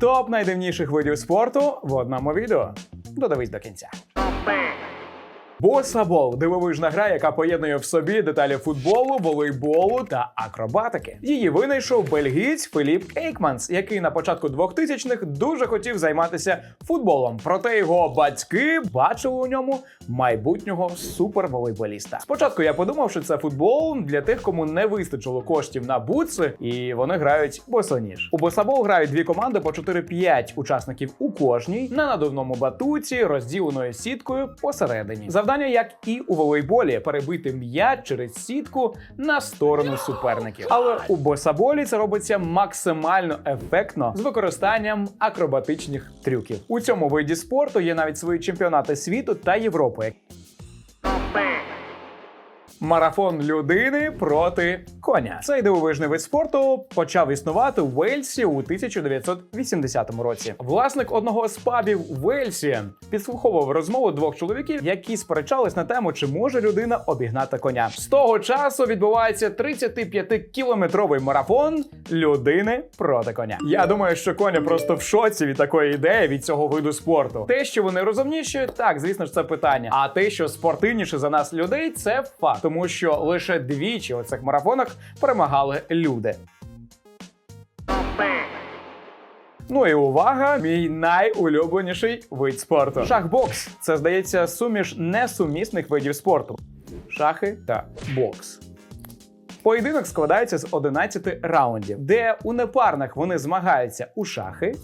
Топ найдивніших видів спорту в одному відео. Додивись до кінця. Босабол дивовижна гра, яка поєднує в собі деталі футболу, волейболу та акробатики. Її винайшов бельгієць Філіп Ейкманс, який на початку 2000-х дуже хотів займатися футболом. Проте його батьки бачили у ньому майбутнього суперволейболіста. Спочатку я подумав, що це футбол для тих, кому не вистачило коштів на бутси, і вони грають босоніж. У босабол грають дві команди по 4-5 учасників у кожній на надувному батуті, розділеною сіткою посередині. Завдання, як і у волейболі, перебити м'яч через сітку на сторону суперників. Але у босаболі це робиться максимально ефектно з використанням акробатичних трюків. У цьому виді спорту є навіть свої чемпіонати світу та Європи. Марафон людини проти коня. Цей дивовижний вид спорту почав існувати в Вельсі у 1980 році. Власник одного з пабів Вельсі підслуховував розмову двох чоловіків, які сперечались на тему, чи може людина обігнати коня. З того часу відбувається 35-кілометровий марафон людини проти коня. Я думаю, що коня просто в шоці від такої ідеї від цього виду спорту. Те, що вони розумніші, так звісно ж це питання. А те, що спортивніше за нас людей, це факт, тому що лише двічі у цих марафонах перемагали люди. Ну і увага, мій найулюбленіший вид спорту. Шахбокс це здається суміш несумісних видів спорту: шахи та бокс. Поєдинок складається з 11 раундів, де у непарних вони змагаються у шахи.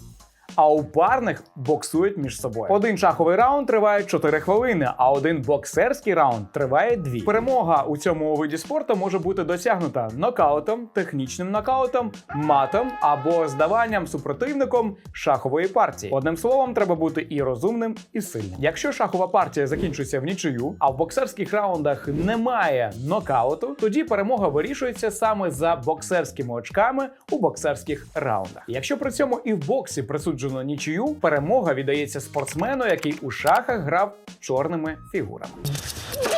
А у парних боксують між собою. Один шаховий раунд триває 4 хвилини, а один боксерський раунд триває 2. Перемога у цьому виді спорту може бути досягнута нокаутом, технічним нокаутом, матом або здаванням супротивником шахової партії. Одним словом, треба бути і розумним, і сильним. Якщо шахова партія закінчується в нічию, а в боксерських раундах немає нокауту, тоді перемога вирішується саме за боксерськими очками у боксерських раундах. Якщо при цьому і в боксі присуджено нічию, перемога віддається спортсмену, який у шахах грав чорними фігурами.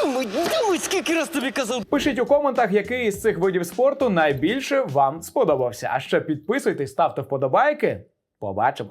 Думай, думай, скільки раз тобі казав. Пишіть у коментах, який із цих видів спорту найбільше вам сподобався. А ще підписуйтесь, ставте вподобайки. Побачимось!